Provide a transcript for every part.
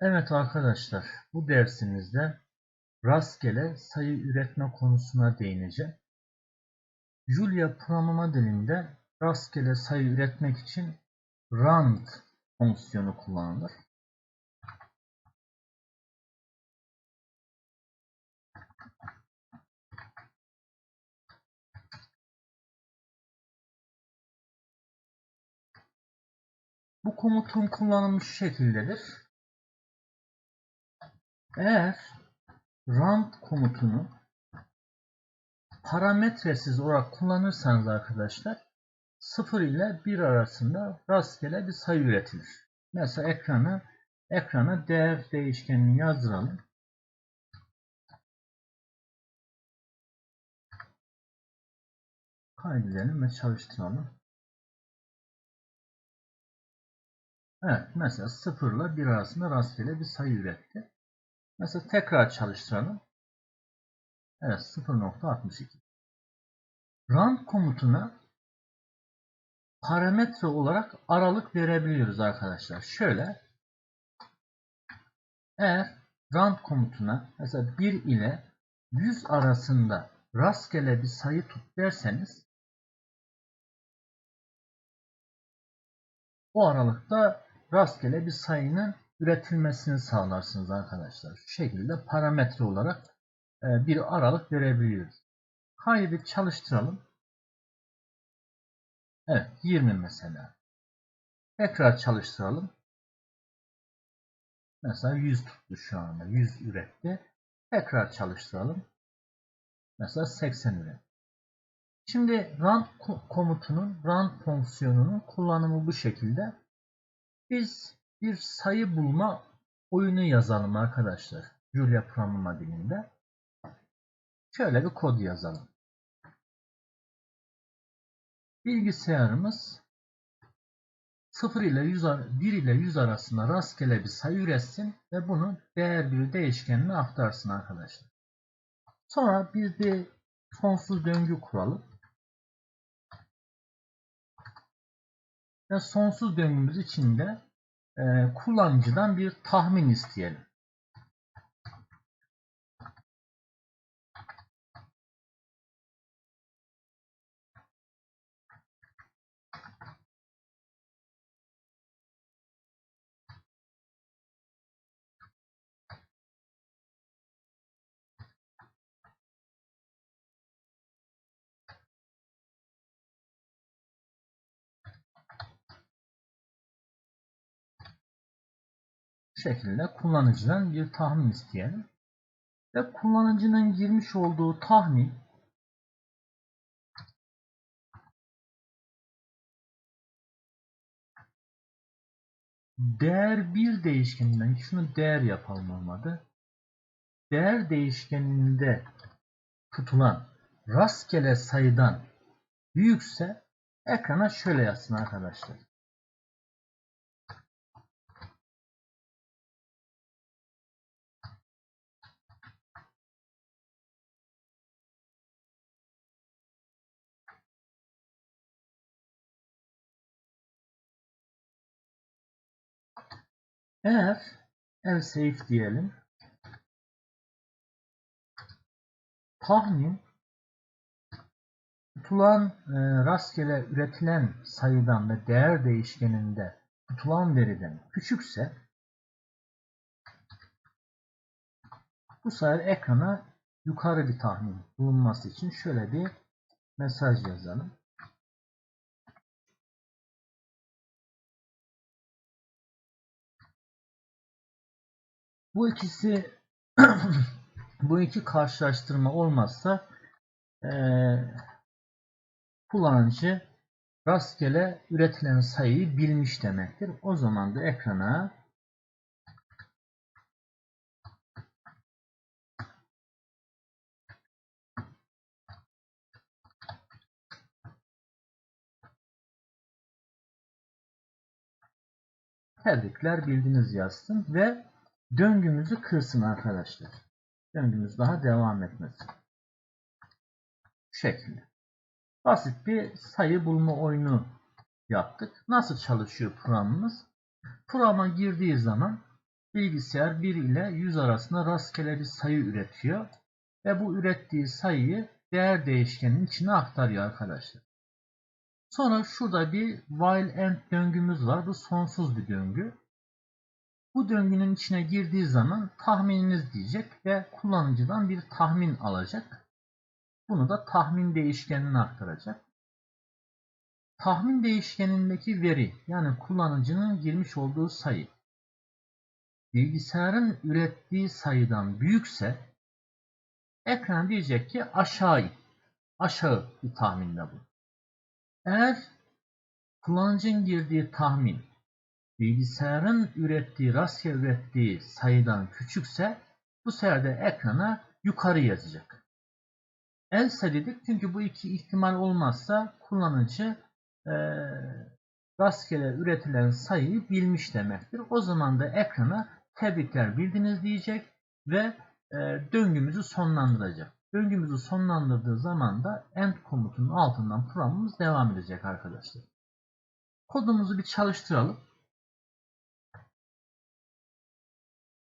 Evet arkadaşlar, bu dersimizde rastgele sayı üretme konusuna değineceğim. Julia programlama dilinde rastgele sayı üretmek için rand fonksiyonu kullanılır. Bu komutun kullanımı şu şekildedir. Eğer rand komutunu parametresiz olarak kullanırsanız arkadaşlar 0 ile 1 arasında rastgele bir sayı üretilir. Mesela ekrana ekrana değer değişkenini yazdıralım. Kaydedelim ve çalıştıralım. Evet, mesela 0 ile 1 arasında rastgele bir sayı üretti. Mesela tekrar çalıştıralım. Evet 0.62. Rand komutuna parametre olarak aralık verebiliyoruz arkadaşlar. Şöyle eğer rand komutuna mesela 1 ile 100 arasında rastgele bir sayı tut derseniz o aralıkta rastgele bir sayının üretilmesini sağlarsınız arkadaşlar. Şu şekilde parametre olarak e, bir aralık verebiliyoruz. Kaydı çalıştıralım. Evet 20 mesela. Tekrar çalıştıralım. Mesela 100 tuttu şu anda. 100 üretti. Tekrar çalıştıralım. Mesela 80 üretti. Şimdi run komutunun, run fonksiyonunun kullanımı bu şekilde. Biz bir sayı bulma oyunu yazalım arkadaşlar. Julia programlama dilinde. Şöyle bir kod yazalım. Bilgisayarımız 0 ile 100, 1 ile 100 arasında rastgele bir sayı üretsin ve bunu değer bir değişkenine aktarsın arkadaşlar. Sonra biz bir sonsuz döngü kuralım. Ve sonsuz döngümüz içinde kullanıcıdan bir tahmin isteyelim. Şekilde kullanıcıdan bir tahmin isteyelim. Ve kullanıcının girmiş olduğu tahmin değer bir değişkeninden şunu değer yapalım olmadı. Değer değişkeninde tutulan rastgele sayıdan büyükse ekrana şöyle yazsın arkadaşlar. Eğer else if diyelim tahmin tutulan e, rastgele üretilen sayıdan ve değer değişkeninde tutulan veriden küçükse bu sefer ekrana yukarı bir tahmin bulunması için şöyle bir mesaj yazalım. Bu ikisi bu iki karşılaştırma olmazsa e, kullanıcı rastgele üretilen sayıyı bilmiş demektir. O zaman da ekrana tebrikler bildiniz yazsın ve döngümüzü kırsın arkadaşlar. Döngümüz daha devam etmesin. Şekilde. Basit bir sayı bulma oyunu yaptık. Nasıl çalışıyor programımız? Programa girdiği zaman bilgisayar 1 ile 100 arasında rastgele bir sayı üretiyor. Ve bu ürettiği sayıyı değer değişkeninin içine aktarıyor arkadaşlar. Sonra şurada bir while end döngümüz var. Bu sonsuz bir döngü. Bu döngünün içine girdiği zaman tahmininiz diyecek ve kullanıcıdan bir tahmin alacak. Bunu da tahmin değişkenine aktaracak. Tahmin değişkenindeki veri yani kullanıcının girmiş olduğu sayı bilgisayarın ürettiği sayıdan büyükse ekran diyecek ki aşağı. Aşağı bir tahminde bu. Eğer kullanıcının girdiği tahmin bilgisayarın ürettiği, rastgele ürettiği sayıdan küçükse bu sefer de ekrana yukarı yazacak. Else dedik çünkü bu iki ihtimal olmazsa kullanıcı e, rastgele üretilen sayıyı bilmiş demektir. O zaman da ekrana tebrikler bildiniz diyecek ve e, döngümüzü sonlandıracak. Döngümüzü sonlandırdığı zaman da end komutunun altından programımız devam edecek arkadaşlar. Kodumuzu bir çalıştıralım.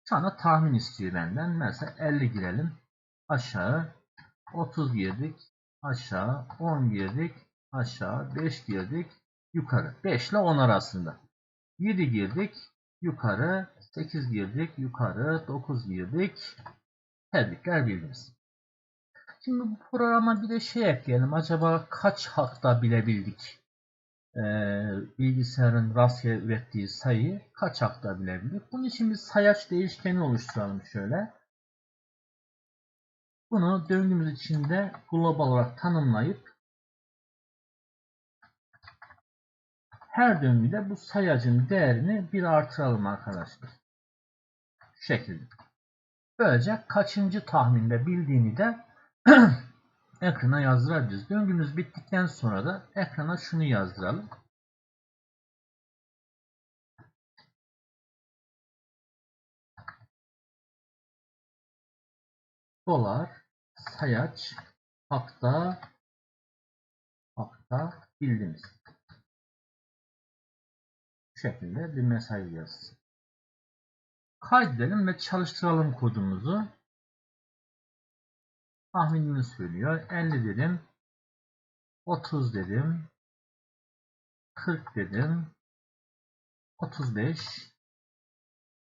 Sana tahmin istiyor benden. Mesela 50 girelim. Aşağı 30 girdik. Aşağı 10 girdik. Aşağı 5 girdik. Yukarı. 5 ile 10 arasında. 7 girdik. Yukarı. 8 girdik. Yukarı. 9 girdik. Tebrikler bildiniz. Şimdi bu programa bir de şey ekleyelim. Acaba kaç hakta bilebildik? Ee, bilgisayarın rastgele ürettiği sayıyı kaç hakta bilebildik? Bunun için bir sayaç değişkeni oluşturalım şöyle. Bunu döngümüz içinde global olarak tanımlayıp her döngüde bu sayacın değerini bir artıralım arkadaşlar. Şu şekilde. Böylece kaçıncı tahminde bildiğini de ekrana yazdırabiliriz. Döngümüz bittikten sonra da ekrana şunu yazdıralım. Dolar sayaç hakta hakta bildiniz. Bu şekilde bir mesaj yazsın. Kaydedelim ve çalıştıralım kodumuzu. Tahminini söylüyor. 50 dedim. 30 dedim. 40 dedim. 35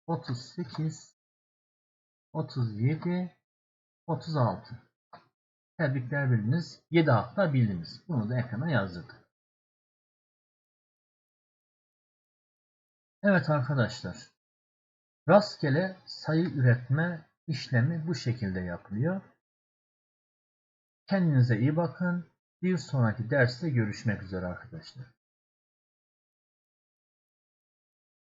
38 37 36 Tebrikler bildiniz. 7 hafta bildiniz. Bunu da ekrana yazdırdık. Evet arkadaşlar. Rastgele sayı üretme işlemi bu şekilde yapılıyor. Kendinize iyi bakın. Bir sonraki derste görüşmek üzere arkadaşlar.